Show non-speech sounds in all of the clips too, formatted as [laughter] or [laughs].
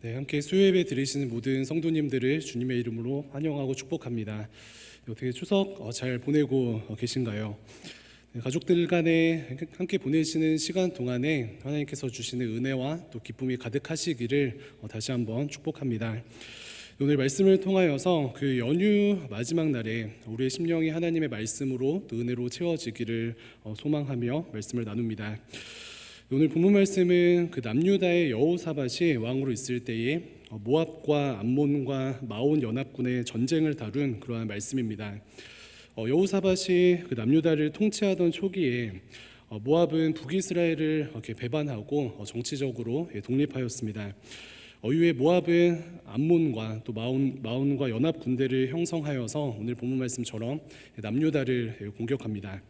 네, 함께 수요예배 드리시는 모든 성도님들을 주님의 이름으로 환영하고 축복합니다. 어떻게 추석 어, 잘 보내고 어, 계신가요? 네, 가족들 간에 함께 보내시는 시간 동안에 하나님께서 주시는 은혜와 또 기쁨이 가득하시기를 어, 다시 한번 축복합니다. 오늘 말씀을 통하여서 그 연휴 마지막 날에 우리의 심령이 하나님의 말씀으로 또 은혜로 채워지기를 어, 소망하며 말씀을 나눕니다. 오늘 본문 말씀은 그 남유다의 여호사밧이 왕으로 있을 때에 어, 모압과 암몬과 마온 연합군의 전쟁을 다룬 그러한 말씀입니다. 어, 여호사밧이 그 남유다를 통치하던 초기에 어, 모압은 북이스라엘을 이렇게 배반하고 어, 정치적으로 예, 독립하였습니다. 어, 이후에 모압은 암몬과 또 마온, 마온과 연합 군대를 형성하여서 오늘 본문 말씀처럼 남유다를 예, 공격합니다.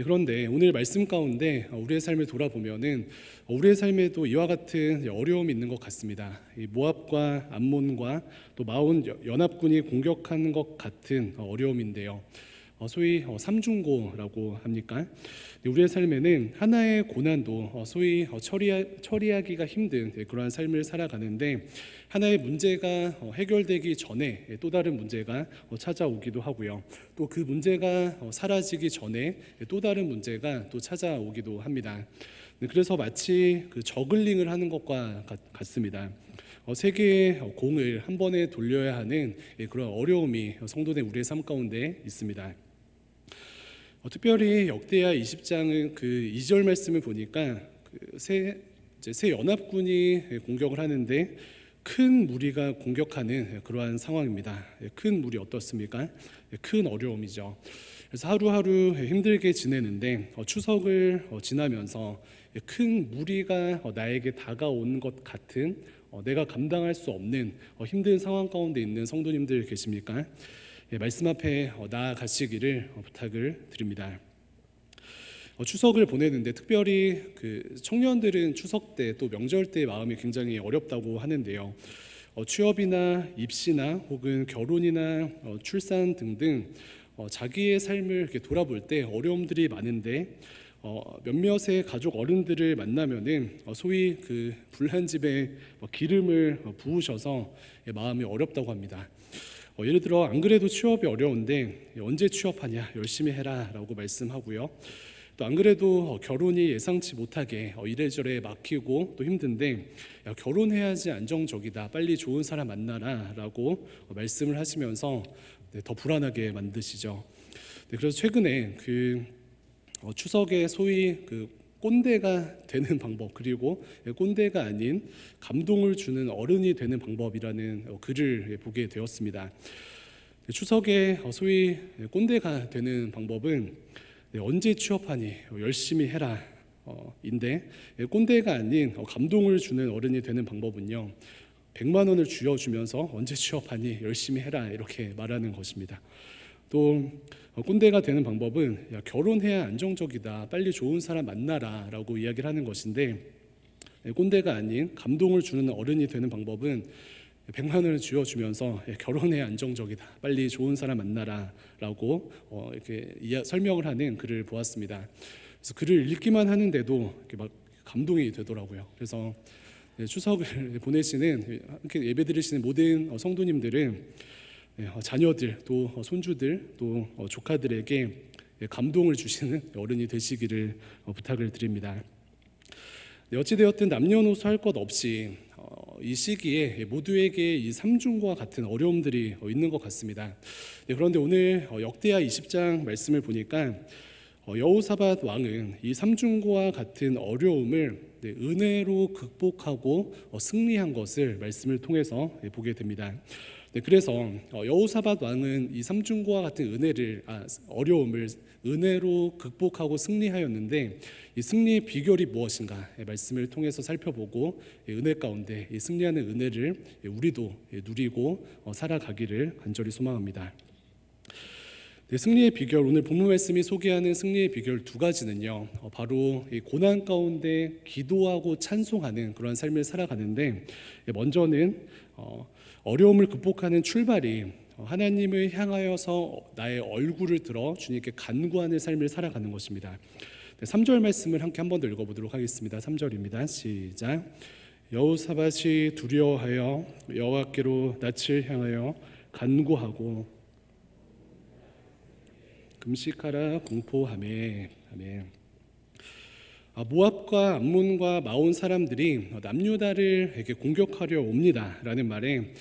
네, 그런데 오늘 말씀 가운데 우리의 삶을 돌아보면은 우리의 삶에도 이와 같은 어려움이 있는 것 같습니다. 이 모압과 암몬과 또 마온 여- 연합군이 공격하는 것 같은 어려움인데요. 어, 소위 어, 삼중고라고 합니까? 네, 우리의 삶에는 하나의 고난도 어, 소위 어, 처리하, 처리하 기가 힘든 네, 그러한 삶을 살아가는데 하나의 문제가 어, 해결되기 전에 예, 또 다른 문제가 어, 찾아오기도 하고요. 또 그 문제가 어, 사라지기 전에 예, 또 다른 문제가 또 찾아오기도 합니다. 네, 그래서 마치 그 저글링을 하는 것과 같- 같습니다. 어, 세 개의 어, 공을 한 번에 돌려야 하는 예, 그런 어려움이 성도된 우리의 삶 가운데 있습니다. 어, 특별히 역대하 20장은 그 2절 말씀을 보니까 이제 세 연합군이 예, 공격을 하는데 큰 무리가 공격하는 예, 그러한 상황입니다. 예, 큰 무리 어떻습니까? 예, 큰 어려움이죠. 그래서 하루하루 예, 힘들게 지내는데 어, 추석을 어, 지나면서 예, 큰 무리가 어, 나에게 다가오는 것 같은 어, 내가 감당할 수 없는 어, 힘든 상황 가운데 있는 성도님들 계십니까? 예, 말씀 앞에 어, 나아가시기를 어, 부탁을 드립니다. 어, 추석을 보내는데 특별히 그 청년들은 추석 때 또 명절 때 마음이 굉장히 어렵다고 하는데요. 어, 취업이나 입시나 혹은 결혼이나 어, 출산 등등 어, 자기의 삶을 이렇게 돌아볼 때 어려움들이 많은데 어, 몇몇의 가족 어른들을 만나면은 어, 소위 그 불난 집에 뭐 기름을 어, 부으셔서 예, 마음이 어렵다고 합니다. 어, 예를 들어 안 그래도 취업이 어려운데 언제 취업하냐 열심히 해라라고 말씀하고요. 또 안 그래도 어, 결혼이 예상치 못하게 어, 이래저래 막히고 또 힘든데 야, 결혼해야지 안정적이다 빨리 좋은 사람 만나라라고 어, 말씀을 하시면서 네, 더 불안하게 만드시죠. 네, 그래서 최근에 그 어, 추석에 소위 그 꼰대가 되는 방법 그리고 꼰대가 아닌 감동을 주는 어른이 되는 방법이라는 어, 글을 예, 보게 되었습니다. 네, 추석에 어, 소위 꼰대가 되는 방법은 네, 언제 취업하니 어, 열심히 해라 어, 인데 예, 꼰대가 아닌 어, 감동을 주는 어른이 되는 방법은요 100만 원을 쥐어 주면서 언제 취업하니 열심히 해라 이렇게 말하는 것입니다. 또 어, 꼰대가 되는 방법은 야, 결혼해야 안정적이다 빨리 좋은 사람 만나라라고 이야기를 하는 것인데 예, 꼰대가 아닌 감동을 주는 어른이 되는 방법은 100만 원을 쥐어 주면서 예, 결혼해야 안정적이다. 빨리 좋은 사람 만나라라고 어, 이렇게 이야, 설명을 하는 글을 보았습니다. 그래서 글을 읽기만 하는데도 이렇게 막 감동이 되더라고요. 그래서 예, 추석을 [laughs] 보내시는 이렇게 예배 드리시는 모든 어, 성도님들은 예, 어, 자녀들 또 어, 손주들 또 어, 조카들에게 예, 감동을 주시는 [laughs] 어른이 되시기를 어, 부탁을 드립니다. 네, 어찌되었든 남녀노소 할 것 없이 어, 이 시기에 모두에게 이 삼중과 같은 어려움들이 어, 있는 것 같습니다. 네, 그런데 오늘 어, 역대하 20장 말씀을 보니까 어, 여호사밧 왕은 이 삼중고와 같은 어려움을 네, 은혜로 극복하고 어, 승리한 것을 말씀을 통해서 예, 보게 됩니다. 네, 그래서 어, 여호사밧 왕은 이 삼중고와 같은 은혜를 아, 어려움을 은혜로 극복하고 승리하였는데 이 승리의 비결이 무엇인가 의 말씀을 통해서 살펴보고 이 은혜 가운데 이 승리하는 은혜를 예, 우리도 예, 누리고 어, 살아가기를 간절히 소망합니다. 네, 승리의 비결 오늘 본문 말씀이 소개하는 승리의 비결 두 가지는요. 어, 바로 이 고난 가운데 기도하고 찬송하는 그런 삶을 살아가는데 예, 먼저는 어, 어려움을 극복하는 출발이 어, 하나님을 향하여서 나의 얼굴을 들어 주님께 간구하는 삶을 살아가는 것입니다. 네, 3절 말씀을 함께 한 번 더 읽어보도록 하겠습니다. 3절입니다. 시작. 여호사밧이 두려워하여 여호와께로 낯을 향하여 간구하고 금식하라 공포하매 아멘. 아, 모압과 암몬과 마온 사람들이 남유다를 이렇게 공격하려 옵니다라는 말에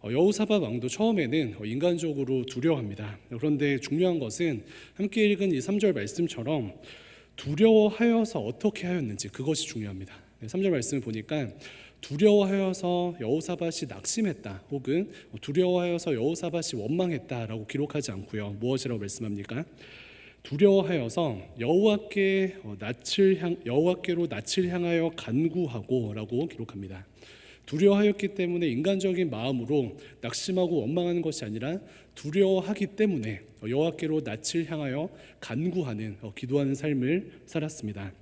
어, 여호사밧 왕도 처음에는 어, 인간적으로 두려워합니다. 그런데 중요한 것은 함께 읽은 이 3절 말씀처럼 두려워하여서 어떻게 하였는지 그것이 중요합니다. 3절 말씀을 보니까 두려워하여서 여호사밧이 낙심했다 혹은 두려워하여서 여호사밧이 원망했다라고 기록하지 않고요. 무엇이라고 말씀합니까? 두려워하여서 여호와께 어, 낯을 향 여호와께로 낯을 향하여 간구하고라고 기록합니다. 두려워하였기 때문에 인간적인 마음으로 낙심하고 원망하는 것이 아니라 두려워하기 때문에 여호와께로 낯을 향하여 간구하는 어, 기도하는 삶을 살았습니다.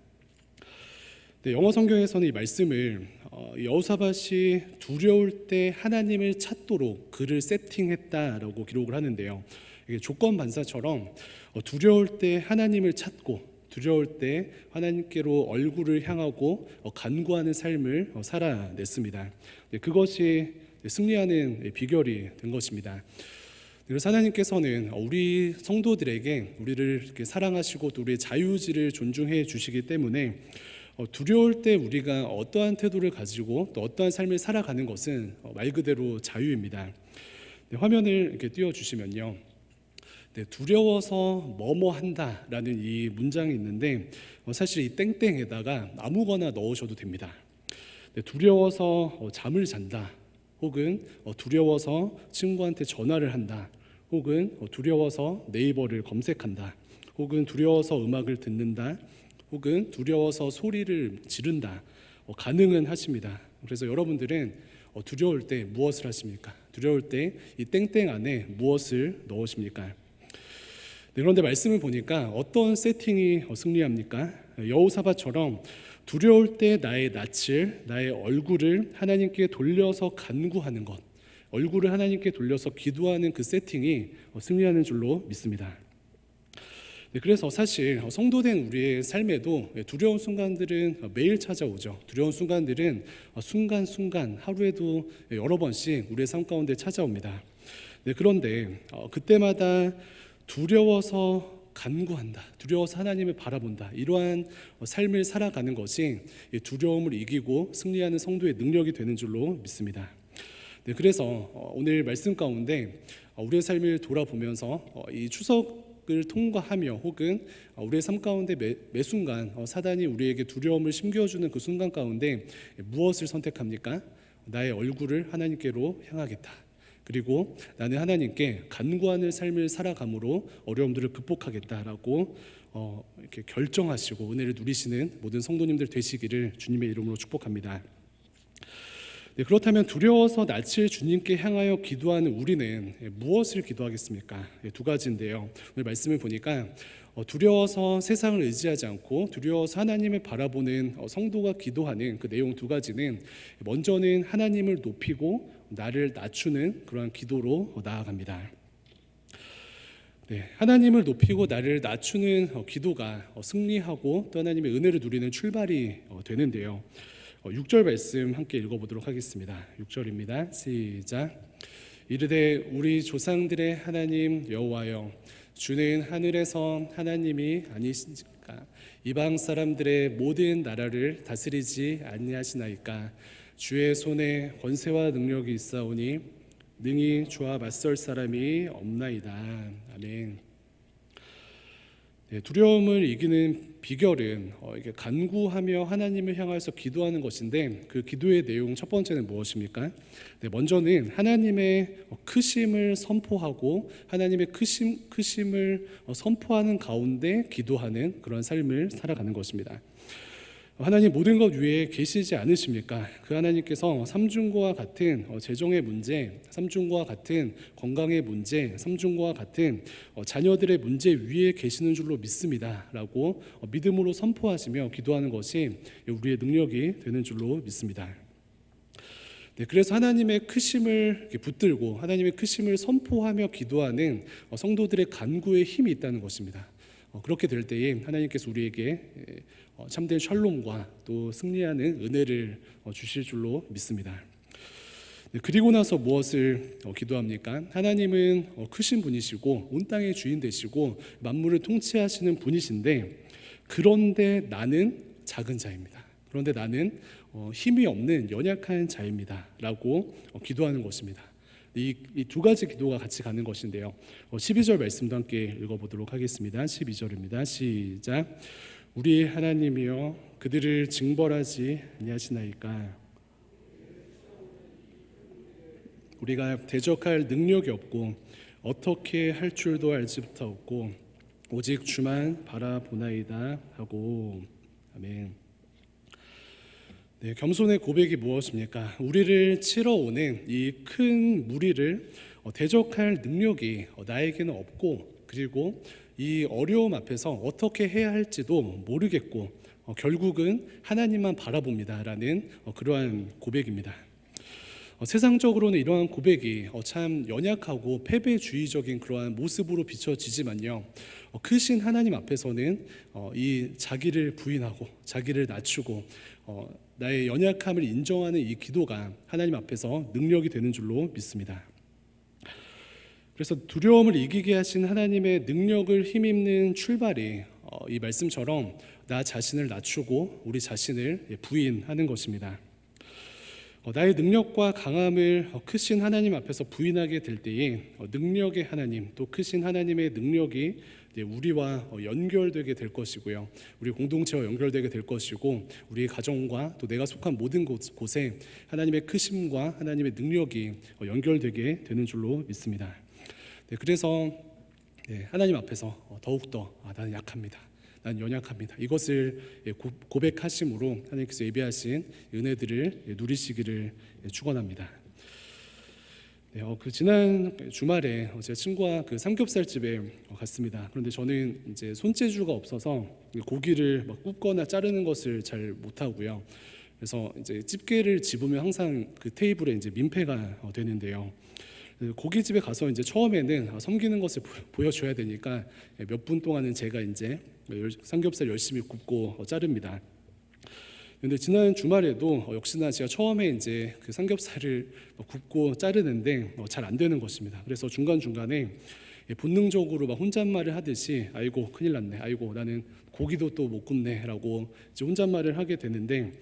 네, 영어 성경에서는 이 말씀을 어, 여호사밧이 두려울 때 하나님을 찾도록 그를 세팅했다라고 기록을 하는데요. 이게 조건 반사처럼 어, 두려울 때 하나님을 찾고 두려울 때 하나님께로 얼굴을 향하고 어, 간구하는 삶을 어, 살아냈습니다. 네, 그것이 승리하는 비결이 된 것입니다. 그래서 하나님께서는 우리 성도들에게 우리를 이렇게 사랑하시고 또 우리의 자유의지를 존중해 주시기 때문에 어, 두려울 때 우리가 어떠한 태도를 가지고 또 어떠한 삶을 살아가는 것은 어, 말 그대로 자유입니다. 네, 화면을 이렇게 띄워 주시면요. 네, 두려워서 뭐뭐 한다라는 이 문장이 있는데 어, 사실 이 땡땡에다가 아무거나 넣으셔도 됩니다. 네, 두려워서 어, 잠을 잔다, 혹은 어, 두려워서 친구한테 전화를 한다, 혹은 어, 두려워서 네이버를 검색한다, 혹은 두려워서 음악을 듣는다, 혹은 두려워서 소리를 지른다. 어, 가능은 하십니다. 그래서 여러분들은 어, 두려울 때 무엇을 하십니까? 두려울 때 이 땡땡 안에 무엇을 넣으십니까? 네, 그런데 말씀을 보니까 어떤 세팅이 어, 승리합니까? 여호사밧처럼 두려울 때 나의 낯을 나의 얼굴을 하나님께 돌려서 간구하는 것, 얼굴을 하나님께 돌려서 기도하는 그 세팅이 어, 승리하는 줄로 믿습니다. 네, 그래서 사실 어, 성도된 우리의 삶에도 두려운 순간들은 어, 매일 찾아오죠. 두려운 순간들은 순간순간 하루에도 여러 번씩 우리의 삶 가운데 찾아옵니다. 네, 그런데 그때마다 두려워서 간구한다. 두려워서 하나님을 바라본다. 이러한 삶을 살아가는 것이 두려움을 이기고 승리하는 성도의 능력이 되는 줄로 믿습니다. 네, 그래서 오늘 말씀 가운데 우리의 삶을 돌아보면서 이 추석을 통과하며 혹은 우리의 삶 가운데 매, 매 순간 사단이 우리에게 두려움을 심겨주는 그 순간 가운데 무엇을 선택합니까? 나의 얼굴을 하나님께로 향하겠다. 그리고 나는 하나님께 간구하는 삶을 살아감으로 어려움들을 극복하겠다라고 어, 이렇게 결정하시고 은혜를 누리시는 모든 성도님들 되시기를 주님의 이름으로 축복합니다. 네, 그렇다면 두려워서 낯을 주님께 향하여 기도하는 우리는 무엇을 기도하겠습니까? 네, 두 가지인데요. 오늘 말씀을 보니까 어, 두려워서 세상을 의지하지 않고 두려워서 하나님을 바라보는 어, 성도가 기도하는 그 내용 두 가지는 먼저는 하나님을 높이고 나를 낮추는 그러한 기도로 나아갑니다. 네, 하나님을 높이고 나를 낮추는 어, 기도가 승리하고 또 하나님의 은혜를 누리는 출발이 되는데요. 6절 말씀 함께 읽어보도록 하겠습니다. 6절입니다. 시작. 이르되 우리 조상들의 하나님 여호와여 주는 하늘에서 하나님이 아니시니까 이방 사람들의 모든 나라를 다스리지 아니하시나이까 주의 손에 권세와 능력이 있사오니 능히 주와 맞설 사람이 없나이다. 아멘. 네, 두려움을 이기는 비결은 어, 이게 간구하며 하나님을 향해서 기도하는 것인데 그 기도의 내용 첫 번째는 무엇입니까? 네, 먼저는 하나님의 어, 크심을 선포하고 하나님의 크심 크심을 어, 선포하는 가운데 기도하는 그런 삶을 살아가는 것입니다. 하나님 모든 것 위에 계시지 않으십니까? 그 하나님께서 삼중고와 같은 어, 재정의 문제, 삼중고와 같은 건강의 문제, 삼중고와 같은 어, 자녀들의 문제 위에 계시는 줄로 믿습니다라고 어, 믿음으로 선포하시며 기도하는 것이 우리의 능력이 되는 줄로 믿습니다. 네, 그래서 하나님의 크심을 붙들고 하나님의 크심을 선포하며 기도하는 성도들의 간구에 힘이 있다는 것입니다. 어, 그렇게 될 때에 하나님께서 우리에게 에, 어, 참된 샬롬과 또 승리하는 은혜를 어, 주실 줄로 믿습니다. 네, 그리고 나서 무엇을 어, 기도합니까? 하나님은 어, 크신 분이시고 온 땅의 주인 되시고 만물을 통치하시는 분이신데 그런데 나는 작은 자입니다. 그런데 나는 어, 힘이 없는 연약한 자입니다라고 어, 기도하는 것입니다. 이두 가지 기도가 같이 가는 것인데요. 어, 12절 말씀도 함께 읽어보도록 하겠습니다. 12절입니다. 시작. 우리 하나님이여 그들을 징벌하지 아니하시나이까 우리가 대적할 능력이 없고 어떻게 할 줄도 알지 못하고 오직 주만 바라보나이다 하고 아멘. 네, 겸손의 고백이 무엇입니까? 우리를 치러 오는 이 큰 무리를 어, 대적할 능력이 어, 나에게는 없고 그리고 이 어려움 앞에서 어떻게 해야 할지도 모르겠고 어, 결국은 하나님만 바라봅니다라는 어, 그러한 고백입니다. 어, 세상적으로는 이러한 고백이 어, 참 연약하고 패배주의적인 그러한 모습으로 비춰지지만요. 어, 크신 하나님 앞에서는 어, 이 자기를 부인하고 자기를 낮추고 어, 나의 연약함을 인정하는 이 기도가 하나님 앞에서 능력이 되는 줄로 믿습니다. 그래서 두려움을 이기게 하신 하나님의 능력을 힘입는 출발이 어, 이 말씀처럼 나 자신을 낮추고 우리 자신을 예, 부인하는 것입니다. 어, 나의 능력과 강함을 어, 크신 하나님 앞에서 부인하게 될 때에 어, 능력의 하나님 또 크신 하나님의 능력이 우리와 어, 연결되게 될 것이고요. 우리 공동체와 연결되게 될 것이고 우리 가정과 또 내가 속한 모든 곳, 곳에 하나님의 크심과 하나님의 능력이 어, 연결되게 되는 줄로 믿습니다. 네, 그래서 네, 하나님 앞에서 어, 더욱더 아, 나는 약합니다. 난 연약합니다. 이것을 예, 고- 고백하심으로 하나님께서 예비하신 은혜들을 예, 누리시기를 예, 축원합니다. 네, 어, 그 지난 주말에 어, 제 친구와 그 삼겹살 집에 어, 갔습니다. 그런데 저는 이제 손재주가 없어서 고기를 막 굽거나 자르는 것을 잘 못하고요. 그래서 이제 집게를 집으면 항상 그 테이블에 이제 민폐가 어, 되는데요. 그 고깃집에 가서 이제 처음에는 아, 섬기는 것을 보- 보여줘야 되니까 몇 분 동안은 제가 이제 열- 삼겹살 열심히 굽고 어, 자릅니다. 근데 지난 주말에도 어, 역시나 제가 처음에 이제 그 삼겹살을 어, 굽고 자르는데 잘 안 되는 것입니다. 그래서 중간 중간에 본능적으로 막 혼잣말을 하듯이 아이고 큰일 났네, 아이고 나는 고기도 또 못 굽네라고 이제 혼잣말을 하게 되는데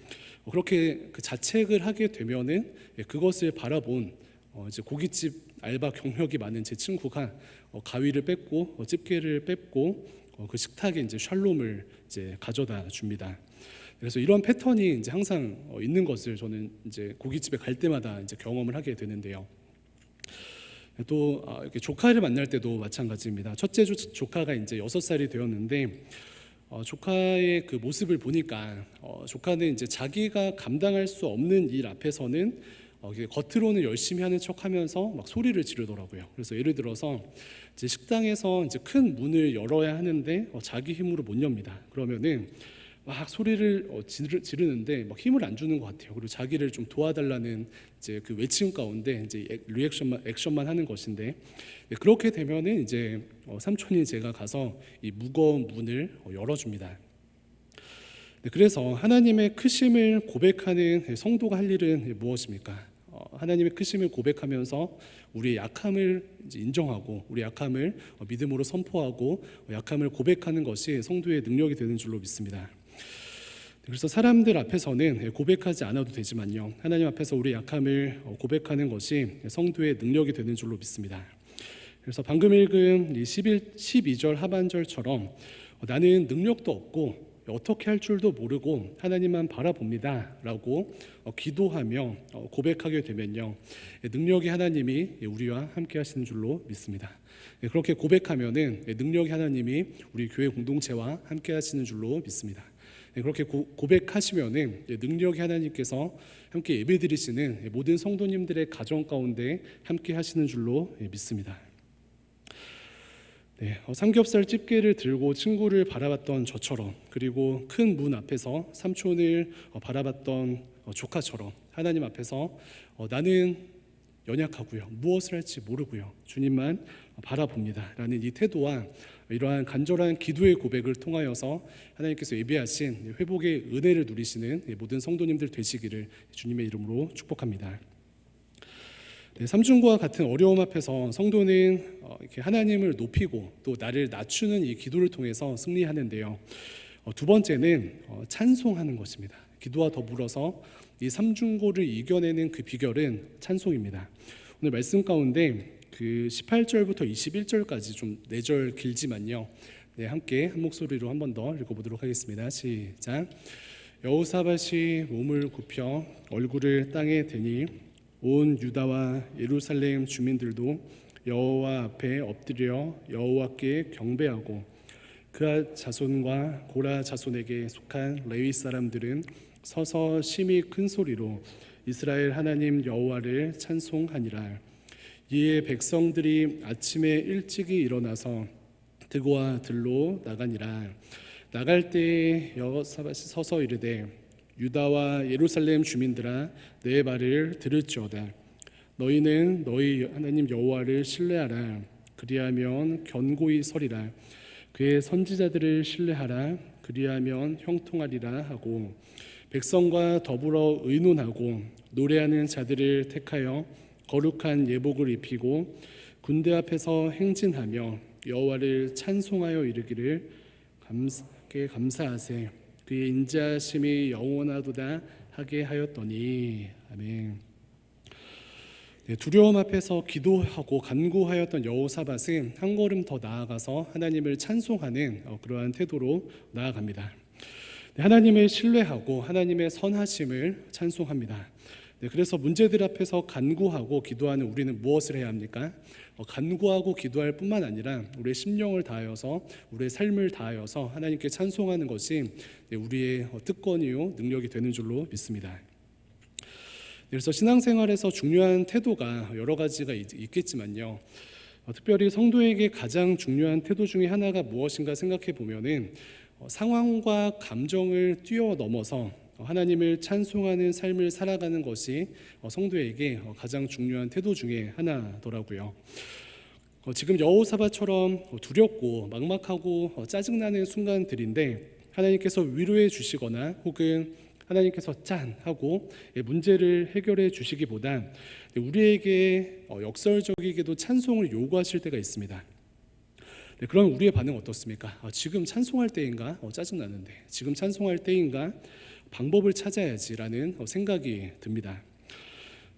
어, 그렇게 그 자책을 하게 되면은 예, 그것을 바라본 어, 이제 고깃집 알바 경력이 많은 제 친구가 어, 가위를 뺏고 어, 집게를 뺏고 어, 그 식탁에 이제 샬롬을 이제 가져다 줍니다. 그래서 이런 패턴이 이제 항상 어, 있는 것을 저는 이제 고깃집에 갈 때마다 이제 경험을 하게 되는데요. 또 아, 이렇게 조카를 만날 때도 마찬가지입니다. 첫째 조, 조카가 이제 여섯 살이 되었는데 어, 조카의 그 모습을 보니까 어, 조카는 이제 자기가 감당할 수 없는 일 앞에서는 어, 겉으로는 열심히 하는 척하면서 막 소리를 지르더라고요. 그래서 예를 들어서 이제 식당에서 이제 큰 문을 열어야 하는데 어, 자기 힘으로 못 엽니다. 그러면은 막 소리를 어, 지르, 지르는데 막 힘을 안 주는 것 같아요. 그리고 자기를 좀 도와달라는 이제 그 외침 가운데 이제 액- 리액션만 액션만 하는 것인데 네, 그렇게 되면은 이제 어, 삼촌이 제가 가서 이 무거운 문을 어, 열어줍니다. 네, 그래서 하나님의 크심을 고백하는 성도가 할 일은 무엇입니까? 어, 하나님의 크심을 고백하면서 우리의 약함을 인정하고 우리 약함을 어, 믿음으로 선포하고 어, 약함을 고백하는 것이 성도의 능력이 되는 줄로 믿습니다. 네, 그래서 사람들 앞에서는 고백하지 않아도 되지만요. 하나님 앞에서 우리 약함을 어, 고백하는 것이 성도의 능력이 되는 줄로 믿습니다. 그래서 방금 읽은 이 11, 12절 하반절처럼 어, 나는 능력도 없고 어떻게 할 줄도 모르고 하나님만 바라봅니다 라고 어, 기도하며 어, 고백하게 되면요 예, 능력이 하나님이 예, 우리와 함께 하시는 줄로 믿습니다. 예, 그렇게 고백하면은 예, 능력이 하나님이 우리 교회 공동체와 함께 하시는 줄로 믿습니다. 예, 그렇게 고, 고백하시면은 예, 능력이 하나님께서 함께 예배드리시는 예, 모든 성도님들의 가정 가운데 함께 하시는 줄로 예, 믿습니다. 네, 어, 삼겹살 집게를 들고 친구를 바라봤던 저처럼 그리고 큰 문 앞에서 삼촌을 어, 바라봤던 어, 조카처럼 하나님 앞에서 어, 나는 연약하고요. 무엇을 할지 모르고요. 주님만 바라봅니다라는 이 태도와 이러한 간절한 기도의 고백을 통하여서 하나님께서 예비하신 회복의 은혜를 누리시는 모든 성도님들 되시기를 주님의 이름으로 축복합니다. 네, 삼중과 같은 어려움 앞에서 성도는 어, 이렇게 하나님을 높이고 또 나를 낮추는 이 기도를 통해서 승리하는데요. 어, 두 번째는 어, 찬송하는 것입니다. 기도와 더불어서 이 삼중고를 이겨내는 그 비결은 찬송입니다. 오늘 말씀 가운데 그 18절부터 21절까지 좀네절 길지만요. 네, 함께 한 목소리로 한 번 더 읽어보도록 하겠습니다. 시작. 여호사밧이 몸을 굽혀 얼굴을 땅에 대니 온 유다와 예루살렘 주민들도 여호와 앞에 엎드려 여호와께 경배하고 그 자손과 고라 자손에게 속한 레위 사람들은 서서 심히 큰 소리로 이스라엘 하나님 여호와를 찬송하니라. 이에 백성들이 아침에 일찍이 일어나서 드고와 들로 나가니라. 나갈 때에 여호사밧이 서서 이르되 유다와 예루살렘 주민들아 내 말을 들을지어다. 너희는 너희 하나님 여호와를 신뢰하라. 그리하면 견고히 서리라. 그의 선지자들을 신뢰하라. 그리하면 형통하리라 하고 백성과 더불어 의논하고 노래하는 자들을 택하여 거룩한 예복을 입히고 군대 앞에서 행진하며 여호와를 찬송하여 이르기를 감사께 감사하세 그의 인자심이 영원하도다 하게 하였더니 아멘. 네, 두려움 앞에서 기도하고 간구하였던 여호사밧은 한 걸음 더 나아가서 하나님을 찬송하는 어, 그러한 태도로 나아갑니다. 네, 하나님을 신뢰하고 하나님의 선하심을 찬송합니다. 네, 그래서 문제들 앞에서 간구하고 기도하는 우리는 무엇을 해야 합니까? 어, 간구하고 기도할 뿐만 아니라 우리의 심령을 다하여서 우리의 삶을 다하여서 하나님께 찬송하는 것이 네, 우리의 어, 특권이요 능력이 되는 줄로 믿습니다. 그래서 신앙생활에서 중요한 태도가 여러 가지가 있- 있겠지만요. 어, 특별히 성도에게 가장 중요한 태도 중에 하나가 무엇인가 생각해 보면은 어, 상황과 감정을 뛰어넘어서 어, 하나님을 찬송하는 삶을 살아가는 것이 어, 성도에게 어, 가장 중요한 태도 중에 하나더라고요. 어, 지금 여호사밧처럼 어, 두렵고 막막하고 어, 짜증나는 순간들인데 하나님께서 위로해 주시거나 혹은 하나님께서 짠 하고 예, 문제를 해결해 주시기보다 우리에게 어, 역설적이게도 찬송을 요구하실 때가 있습니다. 네, 그럼 우리의 반응 어떻습니까? 아, 지금 찬송할 때인가? 어, 짜증 나는데 지금 찬송할 때인가? 방법을 찾아야지라는 어, 생각이 듭니다.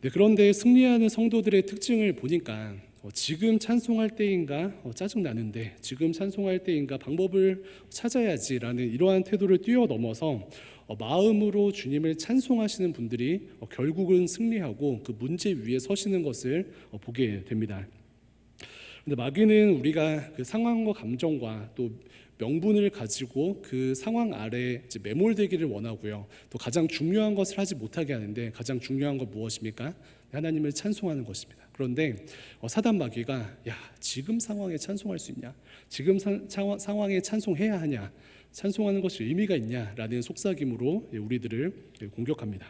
네, 그런데 승리하는 성도들의 특징을 보니까 어, 지금 찬송할 때인가 어, 짜증 나는데 지금 찬송할 때인가 방법을 찾아야지라는 이러한 태도를 뛰어넘어서 어, 마음으로 주님을 찬송하시는 분들이 어, 결국은 승리하고 그 문제 위에 서시는 것을 어, 보게 됩니다. 근데 마귀는 우리가 그 상황과 감정과 또 명분을 가지고 그 상황 아래 매몰되기를 원하고요. 또 가장 중요한 것을 하지 못하게 하는데 가장 중요한 건 무엇입니까? 하나님을 찬송하는 것입니다. 그런데 어, 사단 마귀가 야 지금 상황에 찬송할 수 있냐? 지금 사- 상황- 상황에 찬송해야 하냐? 찬송하는 것이 의미가 있냐라는 속삭임으로 예, 우리들을 예, 공격합니다.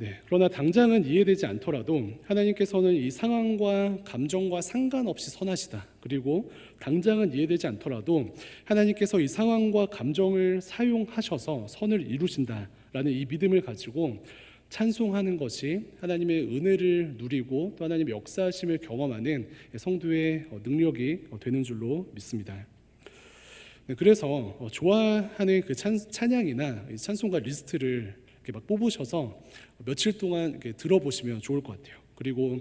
네, 그러나 당장은 이해되지 않더라도 하나님께서는 이 상황과 감정과 상관없이 선하시다. 그리고 당장은 이해되지 않더라도 하나님께서 이 상황과 감정을 사용하셔서 선을 이루신다라는 이 믿음을 가지고 찬송하는 것이 하나님의 은혜를 누리고 또 하나님의 역사하심을 경험하는 성도의 어, 능력이 어, 되는 줄로 믿습니다. 네, 그래서 어, 좋아하는 그 찬, 찬양이나 이 찬송가 리스트를 이렇게 막 뽑으셔서 며칠 동안 들어보시면 좋을 것 같아요. 그리고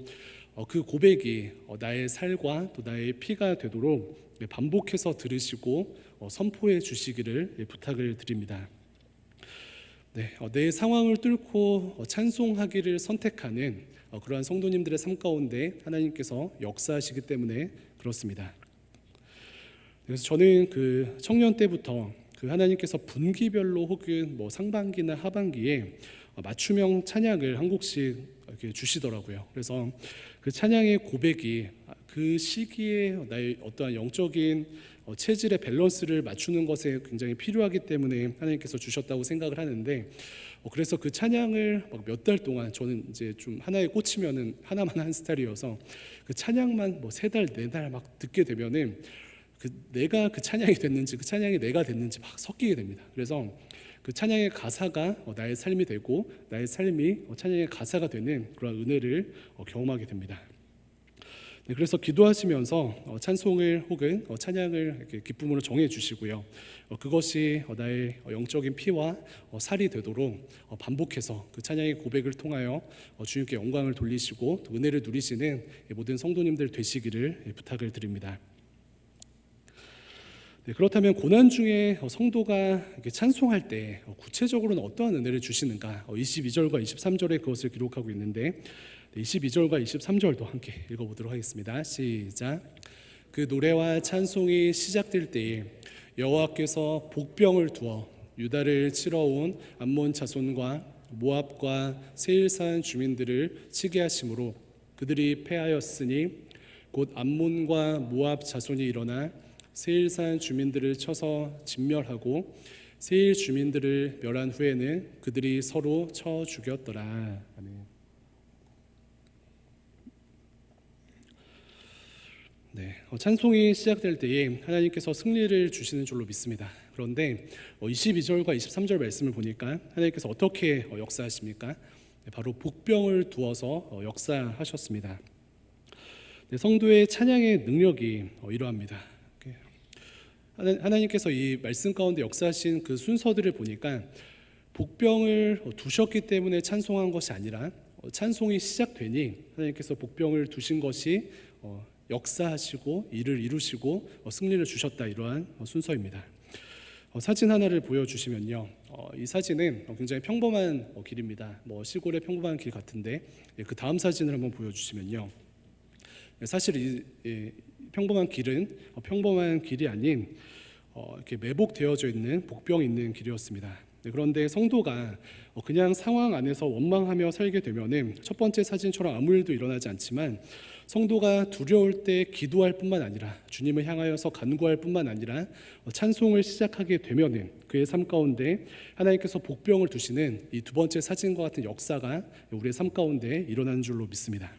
어, 그 고백이 어, 나의 살과 또 나의 피가 되도록 네, 반복해서 들으시고 어, 선포해 주시기를 예, 부탁을 드립니다. 네, 어, 내 상황을 뚫고 어, 찬송하기를 선택하는 어, 그러한 성도님들의 삶 가운데 하나님께서 역사하시기 때문에 그렇습니다. 그래서 저는 그 청년 때부터 그 하나님께서 분기별로 혹은 뭐 상반기나 하반기에 어, 맞춤형 찬양을 한 곡씩 이렇게 주시더라고요. 그래서 그 찬양의 고백이 그 시기에 나의 어떠한 영적인 어, 체질의 밸런스를 맞추는 것에 굉장히 필요하기 때문에 하나님께서 주셨다고 생각을 하는데 어, 그래서 그 찬양을 몇 달 동안 저는 이제 좀 하나에 꽂히면은 하나만 한 스타일이어서 그 찬양만 뭐 세 달 네 달 막 듣게 되면은 그 내가 그 찬양이 됐는지 그 찬양이 내가 됐는지 막 섞이게 됩니다. 그래서 그 찬양의 가사가 어, 나의 삶이 되고 나의 삶이 어, 찬양의 가사가 되는 그런 은혜를 어, 경험하게 됩니다. 네, 그래서 기도하시면서 어, 찬송을 혹은 어, 찬양을 기쁨으로 정해 주시고요. 어, 그것이 어, 나의 어, 영적인 피와 어, 살이 되도록 어, 반복해서 그 찬양의 고백을 통하여 어, 주님께 영광을 돌리시고 또 은혜를 누리시는 이 모든 성도님들 되시기를 예, 부탁을 드립니다. 네, 그렇다면 고난 중에 어, 성도가 찬송할 때 어, 구체적으로는 어떠한 은혜를 주시는가? 어, 22절과 23절에 그것을 기록하고 있는데 네, 22절과 23절도 함께 읽어보도록 하겠습니다. 시작. 그 노래와 찬송이 시작될 때에 여호와께서 복병을 두어 유다를 치러온 암몬 자손과 모압과 세일산 주민들을 치게 하심으로 그들이 패하였으니 곧 암몬과 모압 자손이 일어나 세일산 주민들을 쳐서 진멸하고 세일 주민들을 멸한 후에는 그들이 서로 쳐 죽였더라. 네, 어, 찬송이 시작될 때에 하나님께서 승리를 주시는 줄로 믿습니다. 그런데 어, 22절과 23절 말씀을 보니까 하나님께서 어떻게 어, 역사하십니까? 네, 바로 복병을 두어서 어, 역사하셨습니다. 네, 성도의 찬양의 능력이 어, 이러합니다. 하나님께서 이 말씀 가운데 역사하신 그 순서들을 보니까 복병을 어, 두셨기 때문에 찬송한 것이 아니라 어, 찬송이 시작되니 하나님께서 복병을 두신 것이 어, 역사하시고 일을 이루시고 어, 승리를 주셨다 이러한 어, 순서입니다. 어, 사진 하나를 보여주시면요, 어, 이 사진은 어, 굉장히 평범한 어, 길입니다. 뭐 시골의 평범한 길 같은데 예, 그 다음 사진을 한번 보여주시면요, 예, 사실 이 예, 평범한 길은 어, 평범한 길이 아닌 어, 이렇게 매복되어져 있는 복병 있는 길이었습니다. 네, 그런데 성도가 어, 그냥 상황 안에서 원망하며 살게 되면은 첫 번째 사진처럼 아무 일도 일어나지 않지만 성도가 두려울 때 기도할 뿐만 아니라 주님을 향하여서 간구할 뿐만 아니라 어, 찬송을 시작하게 되면은 그의 삶 가운데 하나님께서 복병을 두시는 이 두 번째 사진과 같은 역사가 우리의 삶 가운데 일어나는 줄로 믿습니다.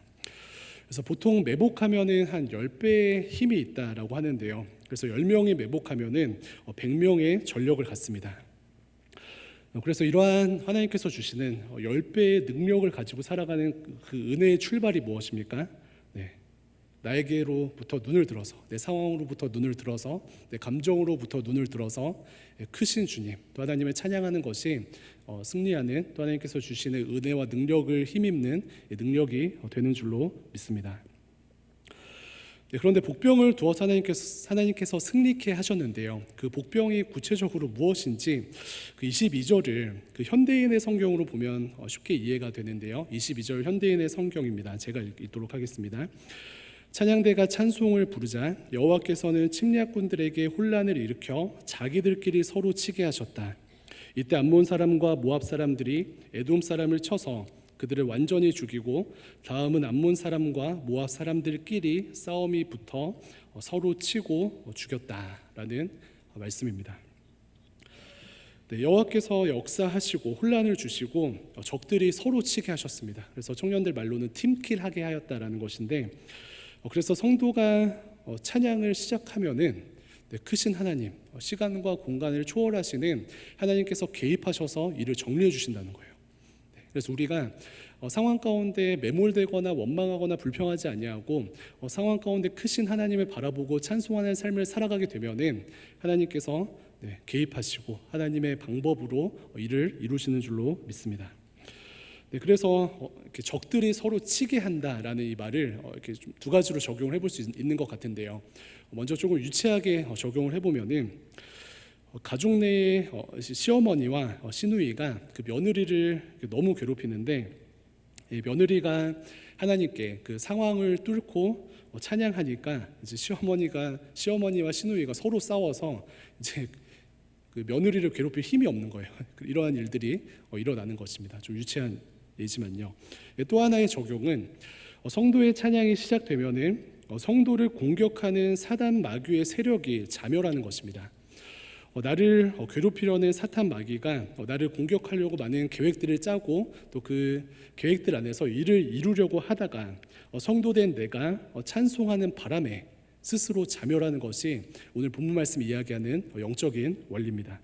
그래서 보통 매복하면은 한 10배의 힘이 있다라고 하는데요. 그래서 10명이 매복하면은 100명의 전력을 갖습니다. 어, 그래서 이러한 하나님께서 주시는 10배의 능력을 가지고 살아가는 그 은혜의 출발이 무엇입니까? 네. 나에게로부터 눈을 들어서 내 상황으로부터 눈을 들어서 내 감정으로부터 눈을 들어서 예, 크신 주님 또 하나님을 찬양하는 것이 어, 승리하는 또 하나님께서 주시는 은혜와 능력을 힘입는 이 능력이 어, 되는 줄로 믿습니다. 네, 그런데 복병을 두어서 하나님께서, 하나님께서 승리케 하셨는데요. 그 복병이 구체적으로 무엇인지 그 22절을 그 현대인의 성경으로 보면 어, 쉽게 이해가 되는데요. 22절 현대인의 성경입니다. 제가 읽- 읽도록 하겠습니다. 찬양대가 찬송을 부르자 여호와께서는 침략군들에게 혼란을 일으켜 자기들끼리 서로 치게 하셨다. 이때 암몬 사람과 모압 사람들이 에돔 사람을 쳐서 그들을 완전히 죽이고 다음은 암몬 사람과 모압 사람들끼리 싸움이 붙어 어, 서로 치고 어, 죽였다라는 어, 말씀입니다. 네, 여호와께서 역사하시고 혼란을 주시고 어, 적들이 서로 치게 하셨습니다. 그래서 청년들 말로는 팀킬하게 하였다라는 것인데 어, 그래서 성도가 어, 찬양을 시작하면은 네, 크신 하나님, 어, 시간과 공간을 초월하시는 하나님께서 개입하셔서 일을 정리해 주신다는 거예요. 네, 그래서 우리가 어, 상황 가운데 매몰되거나 원망하거나 불평하지 아니하고 어, 상황 가운데 크신 하나님을 바라보고 찬송하는 삶을 살아가게 되면은 하나님께서 네, 개입하시고 하나님의 방법으로 어, 일을 이루시는 줄로 믿습니다. 네, 그래서 어, 적들이 서로 치게 한다라는 이 말을 어, 이렇게 좀 두 가지로 적용을 해볼 수 있- 있는 것 같은데요. 먼저 조금 유치하게 어, 적용을 해보면은 어, 가족 시- 시어머니와 어, 시누이가 그 며느리를 너무 괴롭히는데 이 며느리가 하나님께 그 상황을 뚫고 어, 찬양하니까 이제 시어머니가 시어머니와 시누이가 서로 싸워서 이제 그 며느리를 괴롭힐 힘이 없는 거예요. [laughs] 이러한 일들이 어, 일어나는 것입니다. 좀 유치한 예지만요. 예, 또 하나의 적용은 어, 성도의 찬양이 시작되면은 어, 성도를 공격하는 사단 마귀의 세력이 자멸하는 것입니다. 어, 나를 어, 괴롭히려는 사탄 마귀가 어, 나를 공격하려고 많은 계획들을 짜고 또 그 계획들 안에서 이를 이루려고 하다가 어, 성도된 내가 어, 찬송하는 바람에 스스로 자멸하는 것이 오늘 본문 말씀 이야기하는 어, 영적인 원리입니다.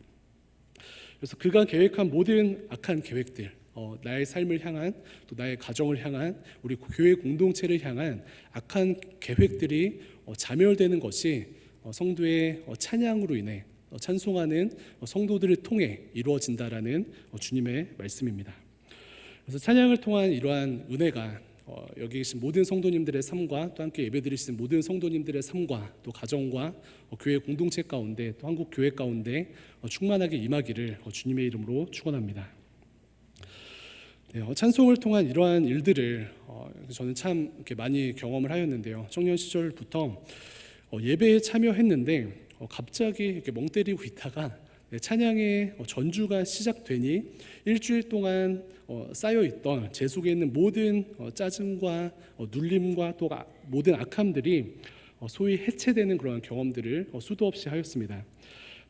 그래서 그가 계획한 모든 악한 계획들, 어, 나의 삶을 향한 또 나의 가정을 향한 우리 교회 공동체를 향한 악한 계획들이 어, 자멸되는 것이 어, 성도의 어, 찬양으로 인해 어, 찬송하는 어, 성도들을 통해 이루어진다라는 어, 주님의 말씀입니다. 그래서 찬양을 통한 이러한 은혜가 어, 여기 계신 모든 성도님들의 삶과 또 함께 예배드리시는 모든 성도님들의 삶과 또 가정과 어, 교회 공동체 가운데 또 한국 교회 가운데 어, 충만하게 임하기를 어, 주님의 이름으로 축원합니다. 네, 어, 찬송을 통한 이러한 일들을 어, 저는 참 이렇게 많이 경험을 하였는데요. 청년 시절부터 어, 예배에 참여했는데 어, 갑자기 이렇게 멍 때리고 있다가 네, 찬양의 어, 전주가 시작되니 일주일 동안 어, 쌓여 있던 제 속에 있는 모든 어, 짜증과 어, 눌림과 또 아- 모든 악함들이 어, 소위 해체되는 그러한 경험들을 어, 수도 없이 하였습니다.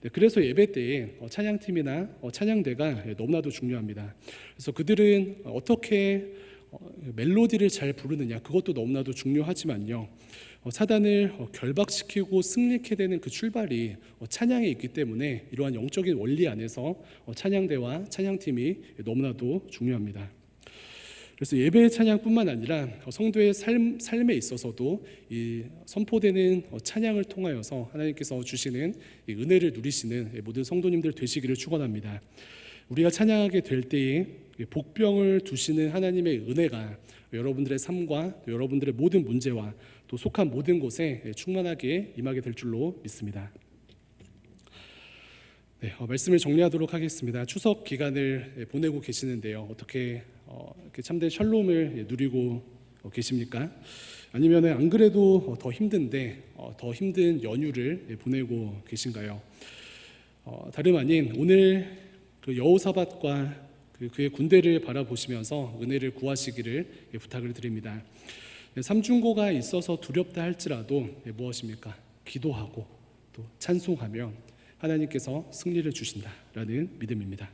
네, 그래서 예배 때에 어, 찬양팀이나 어, 찬양대가 예, 너무나도 중요합니다. 그래서 그들은 어, 어떻게 어, 멜로디를 잘 부르느냐 그것도 너무나도 중요하지만요. 어, 사단을 어, 결박시키고 승리케 되는 그 출발이 어, 찬양에 있기 때문에 이러한 영적인 원리 안에서 어, 찬양대와 찬양팀이 너무나도 중요합니다. 그래서 예배의 찬양뿐만 아니라 어, 성도의 삶, 삶에 있어서도 이 선포되는 어, 찬양을 통하여서 하나님께서 주시는 이 은혜를 누리시는 이 모든 성도님들 되시기를 축원합니다. 우리가 찬양하게 될 때에 이 복병을 두시는 하나님의 은혜가 여러분들의 삶과 또 여러분들의 모든 문제와 또 속한 모든 곳에 예, 충만하게 임하게 될 줄로 믿습니다. 네, 어, 말씀을 정리하도록 하겠습니다. 추석 기간을 예, 보내고 계시는데요. 어떻게 어, 이렇게 참된 샬롬을 예, 누리고 어, 계십니까? 아니면 안 그래도 어, 더 힘든데 어, 더 힘든 연휴를 예, 보내고 계신가요? 어, 다름 아닌 오늘 그 여호사밧과 그 그의 군대를 바라보시면서 은혜를 구하시기를 예, 부탁을 드립니다. 예, 삼중고가 있어서 두렵다 할지라도 예, 무엇입니까? 기도하고 또 찬송하면 하나님께서 승리를 주신다라는 믿음입니다.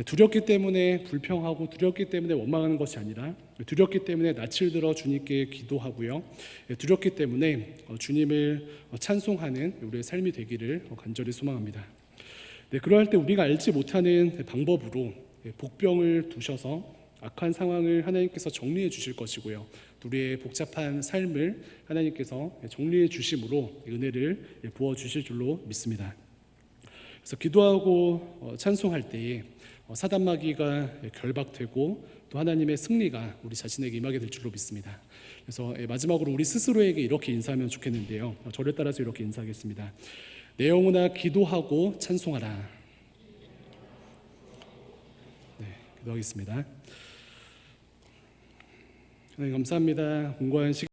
예, 두렵기 때문에 불평하고 두렵기 때문에 원망하는 것이 아니라 두렵기 때문에 낯을 들어 주님께 기도하고요. 예, 두렵기 때문에 어, 주님을 어, 찬송하는 우리의 삶이 되기를 어, 간절히 소망합니다. 네, 그러할 때 우리가 알지 못하는 방법으로 예, 복병을 두셔서 악한 상황을 하나님께서 정리해 주실 것이고요. 또 우리의 복잡한 삶을 하나님께서 정리해 주심으로 은혜를 예, 부어 주실 줄로 믿습니다. 그래서 기도하고 어, 찬송할 때에 어, 사단 마귀가 예, 결박되고 또 하나님의 승리가 우리 자신에게 임하게 될 줄로 믿습니다. 그래서 예, 마지막으로 우리 스스로에게 이렇게 인사하면 좋겠는데요. 어, 저를 따라서 이렇게 인사하겠습니다. 내 영혼아 기도하고 찬송하라. 네, 기도하겠습니다. 하나님 감사합니다. 공고한 시간